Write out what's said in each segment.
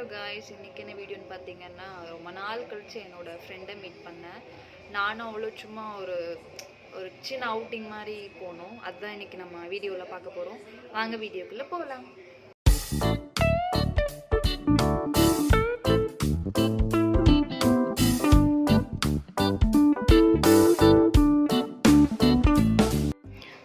Hello guys இன்றைக்கி என்ன வீடியோன்னு பார்த்தீங்கன்னா ரொம்ப நாள் கழித்து என்னோட ஃப்ரெண்டை மீட் பண்ணேன். நானும் அவ்வளோ சும்மா ஒரு ஒரு சின்ன அவுட்டிங் மாதிரி போனோம். அதுதான் இன்றைக்கி நம்ம வீடியோவில் பார்க்க போகிறோம் வாங்க வீடியோக்குள்ளே போகலாம்.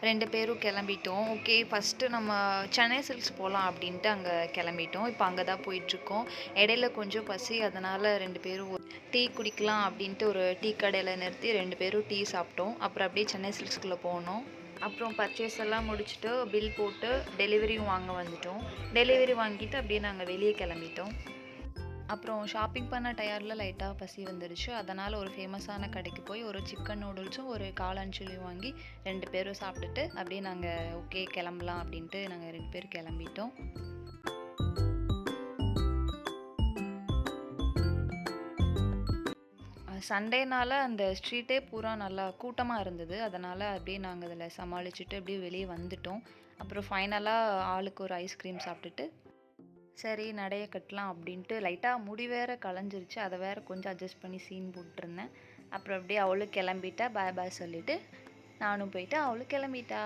ரெண்டு பேரும் கிளம்பிட்டோம். ஓகே ஃபஸ்ட்டு நம்ம சென்னை சில்க்ஸ் போகலாம் அப்படின்ட்டு அங்கே கிளம்பிட்டோம். இப்போ அங்கே தான் போயிட்டுருக்கோம். இடையில கொஞ்சம் பசி அதனால் ரெண்டு பேரும் டீ குடிக்கலாம் அப்படின்ட்டு ஒரு டீ கடையில் நிறுத்தி ரெண்டு பேரும் டீ சாப்பிட்டோம். அப்புறம் அப்படியே சென்னை சில்க்ஸ்குள்ளே போனோம். அப்புறம் பர்ச்சேஸ் எல்லாம் முடிச்சுட்டு பில் போட்டு டெலிவரியும் வாங்க வந்துட்டோம். டெலிவரி வாங்கிட்டு அப்படியே நாங்கள் வெளியே கிளம்பிட்டோம். அப்புறம் ஷாப்பிங் பண்ண டயரில் லைட்டாக பசி வந்துடுச்சு அதனால் ஒரு ஃபேமஸான கடைக்கு போய் ஒரு சிக்கன் நூடுல்ஸும் ஒரு காளான் சில்லியும் வாங்கி ரெண்டு பேரும் சாப்பிட்டுட்டு அப்படியே நாங்கள் ஓகே கிளம்பலாம் அப்படின்ட்டு நாங்கள் ரெண்டு பேரும் கிளம்பிட்டோம். சண்டேனால் அந்த ஸ்ட்ரீட்டே பூரா நல்லா கூட்டமாக இருந்தது. அதனால் அப்படியே நாங்கள் அதில் சமாளிச்சுட்டு அப்படியே வெளியே வந்துட்டோம். அப்புறம் ஃபைனலாக ஆளுக்கு ஒரு ஐஸ்கிரீம் சாப்பிட்டுட்டு சரி நடைய கட்டலாம் அப்படின்ட்டு லைட்டாக முடி வேற களைஞ்சிருச்சு. அதை வேற கொஞ்சம் அட்ஜஸ்ட் பண்ணி சீன் போட்டிருந்தேன். அப்புறம் அப்படியே அவளும் கிளம்பிட்டா. பாய் பாய் சொல்லிவிட்டு நானும் போயிட்டு அவளும் கிளம்பிட்டா.